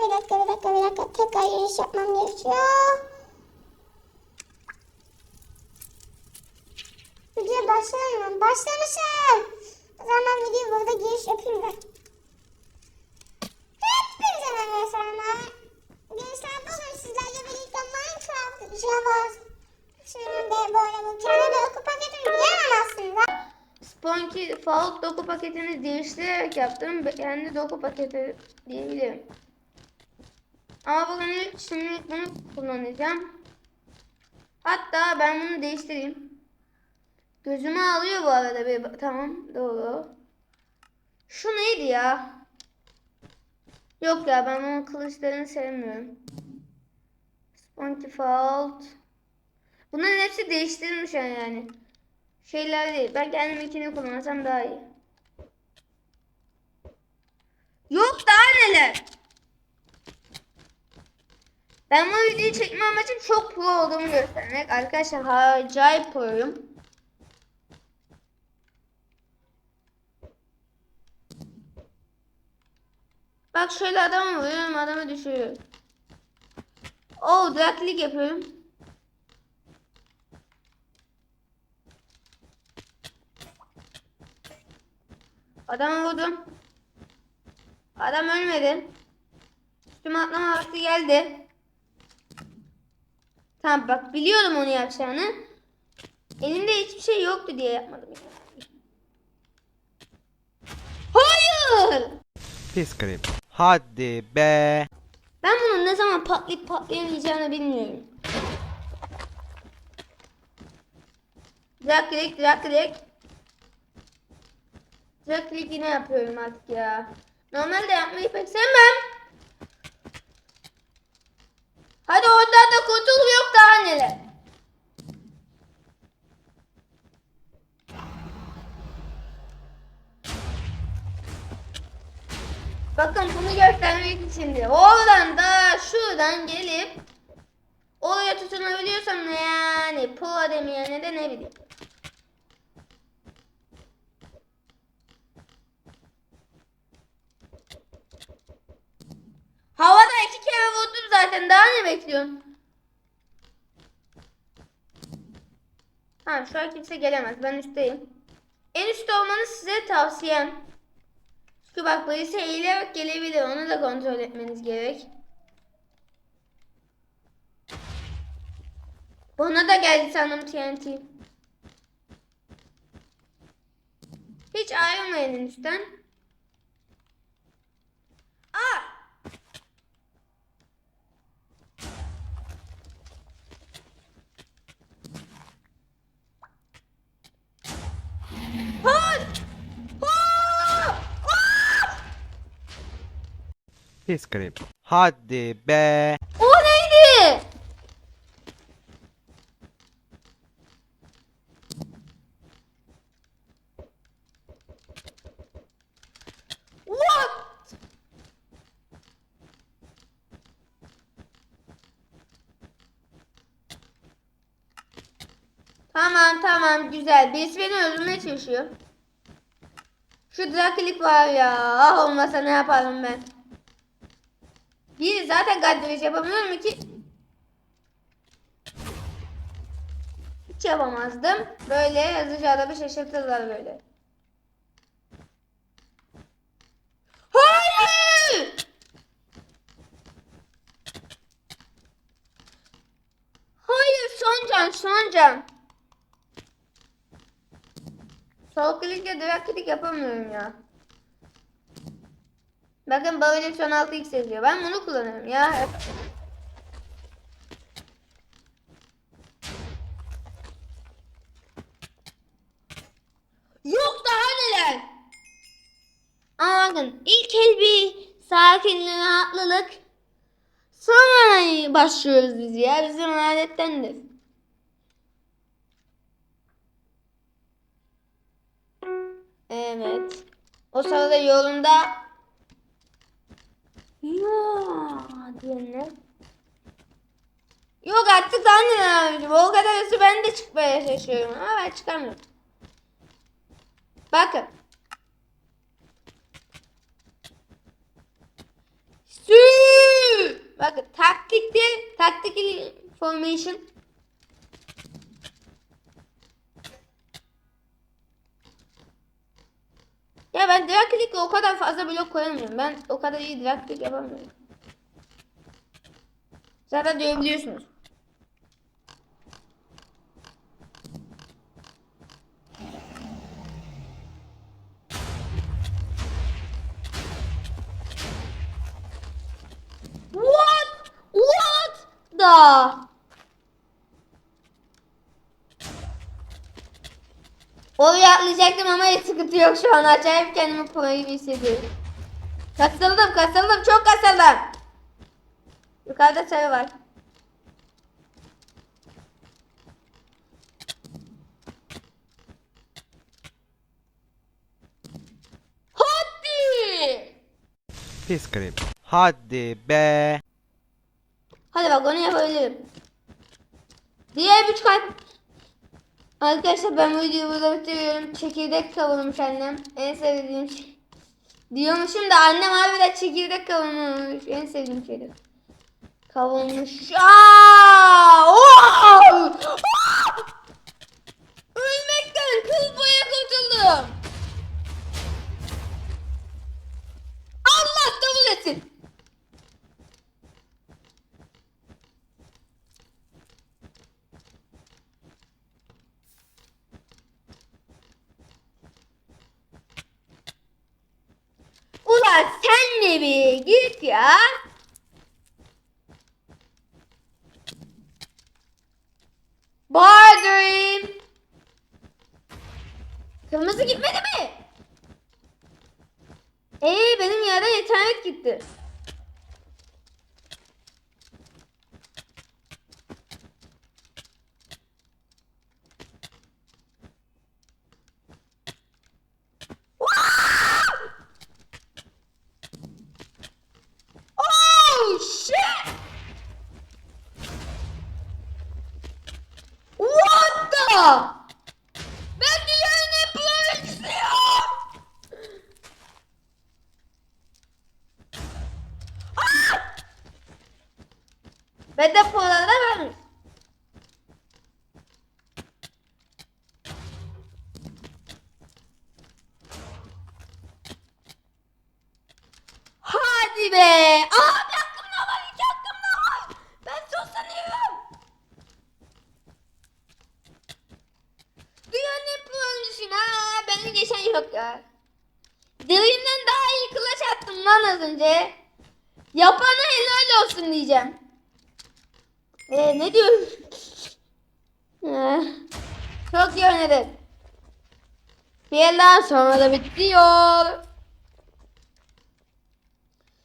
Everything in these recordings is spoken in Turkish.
bir dakika bir dakika bir dakika. Tekrar giriş yapmam gerekiyor. Video başlamıyor. Başlamışım. O zaman video burada giriş yapayım da. Hepinize merhaba selamlar. Gençler bugün sizlerle birlikte Minecraft Java sürümünde böyle bu kendi doku paketini diyemem aslında. Sponky Fault doku paketini değiştirerek yaptım. Kendi doku paketi diyebilirim. Ama bugün ilk- şimdi bunu kullanacağım. Hatta ben bunu değiştireyim. Gözümü alıyor bu arada bir tamam doğru. Şu neydi ya? Yok ya ben onun kılıçlarını sevmiyorum. Sponky Fault. Bunların hepsi değiştirilmiş yani. Şeyler değil. Ben kendim ikini kullansam daha iyi. Yok daha neler. Ben bu videoyu çekme amacım çok pro olduğumu göstermek. Arkadaşlar acayip proyum. Bak şöyle adamı vuruyorum adamı düşürüyorum. Oo draklik yapıyorum. Adamı vurdum. Adam ölmedi. Üstüme atlama vakti geldi. Tamam bak biliyordum onu yapacağını. Elimde hiçbir şey yoktu diye yapmadım. Hayır! Pis grip. Hadi be. Ben bunun ne zaman patlayıp patlayamayacağını bilmiyorum. Drag click, drag click. Drag click yine yapıyorum artık ya. Normalde yapmayı pek sevmem. Hadi oradan da kurtul yok daha neler. Bakın bunu göstermek içindi. Oradan da şuradan gelip oraya tutunabiliyorsam ne yani pro demeyene de ne bileyim. Havada iki kere vurdum zaten daha ne bekliyorsun? Ha şu an kimse gelemez ben üstteyim. En üstte olmanı size tavsiyem. Çünkü bak birisi eğilerek gelebilir. Onu da kontrol etmeniz gerek. Bana da geldi sandım TNT. Hiç ayrılmayın üstten. Aa! Hayır! Aa! Aa! Pis grip. Hadi be. O neydi? What? Tamam tamam güzel. Birisi beni öldürmeye çalışıyor. Şu drakilik var ya. Ah olmasa ne yaparım ben. Bir zaten gaddarış yapamıyorum ki. Hiç yapamazdım. Böyle hızlıca adamı şaşırtırlar böyle. Hayır! Hayır son can son can. Sol klikle direkt klik yapamıyorum ya. Bakın böyle son 6x yazıyor. Ben bunu kullanıyorum ya. Yok daha neler. Ama bakın ilk el bir sakinlik, rahatlılık. Sonra başlıyoruz biz ya. Bizim adettendir. Evet. O sırada yolunda ya diyenler. Yok artık zannediyorum. O kadar hızlı ben de çıkmaya çalışıyorum ama ben çıkamıyorum. Bakın. Sü Bakın taktiktir. Tactical formation. Ya ben drag o kadar fazla blok koyamıyorum. Ben o kadar iyi drag yapamıyorum. Zaten görebiliyorsunuz. What? What the? Oraya atlayacaktım ama hiç sıkıntı yok şu an. Acayip kendimi pro gibi hissediyorum. Kasıldım, kasıldım, çok kasıldım. Yukarıda sarı var. Hadi! Pis script. Hadi be. Hadi bak onu yapabilirim. Diğer üç kalp. Arkadaşlar ben bu videoyu burada bitiriyorum. Çekirdek kavurmuş annem. En sevdiğim şey. Diyormuşum da annem harbiden çekirdek kavurmuş. En sevdiğim şeydir. Kavurmuş. Aa! Oo! Bir git ya. Bağırdım. Kırmızı gitmedi mi? Ee benim yerden internet gitti. Oh shit! What the? Ben dünyanın en pro oyuncusuyum! Ah! Ben de prolarda varmış. Hadi be! Abi hakkımda var, iki hakkımda var. Ben sus sanıyorum. Dünyanın pro oyuncusuyum ha. Beni geçen yok ya. Devimden daha iyi kılıç attım lan az önce. Yapana helal olsun diyeceğim. Ee, ne diyorsun? Ee, Çok iyi oynadın. Bir elden sonra da bitiyor.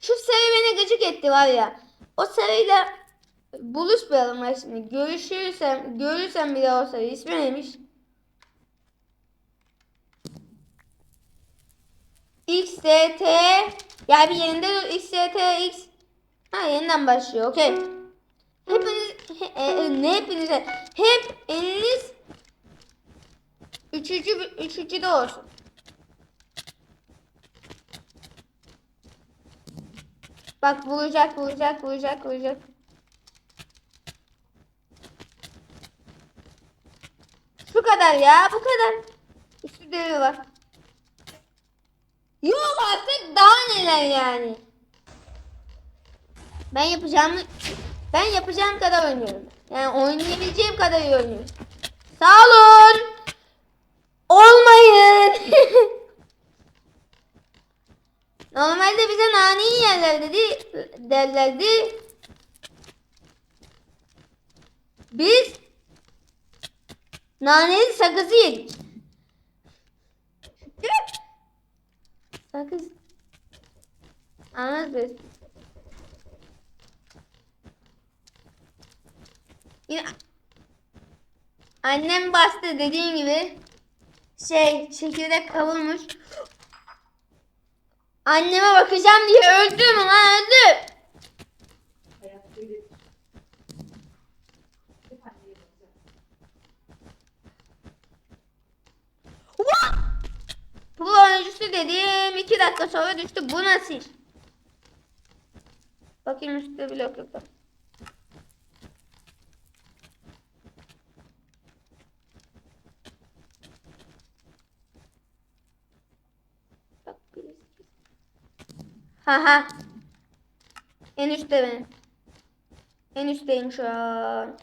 Şu Sevi beni gıcık etti var ya. O Sevi'yle buluşmayalım ya şimdi. Görüşürsem, görürsem bile olsa ismi neymiş? XTT ya bir yerinde XTT X Ha yeniden başlıyor okey. He, e, ne hepinize hep eliniz üçüncü üçüncü de olsun. Bak vuracak vuracak vuracak vuracak. Şu kadar ya bu kadar. Üstü devi var. Yok artık daha neler yani. Ben yapacağımı ben yapacağım kadar oynuyorum. Yani oynayabileceğim kadar oynuyorum. Sağ olun. Olmayın. Normalde bize naneyi yerler dedi derlerdi. Biz naneli sakızı yedik. Sakız. Anladınız. Annem bastı dediğim gibi şey çekirdek kavurmuş. Anneme bakacağım diye öldüm ama öldüm. Bu oyuncusu dediğim iki dakika sonra düştü. Bu nasıl? Bakayım üstte blok yok. mu? Bak birisi. Ha ha. En üstte benim. En üstteyim şu an.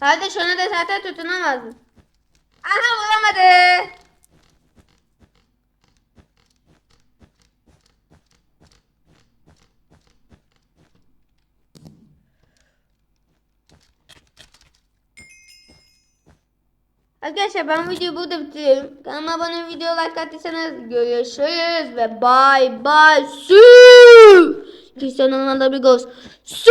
Kardeş ona da zaten tutunamazdın. Aha vuramadı. Arkadaşlar ben videoyu burada bitiriyorum. Kanalıma abone video like attıysanız görüşürüz ve bye bye. Su. Cristiano Ronaldo bir gol. Su.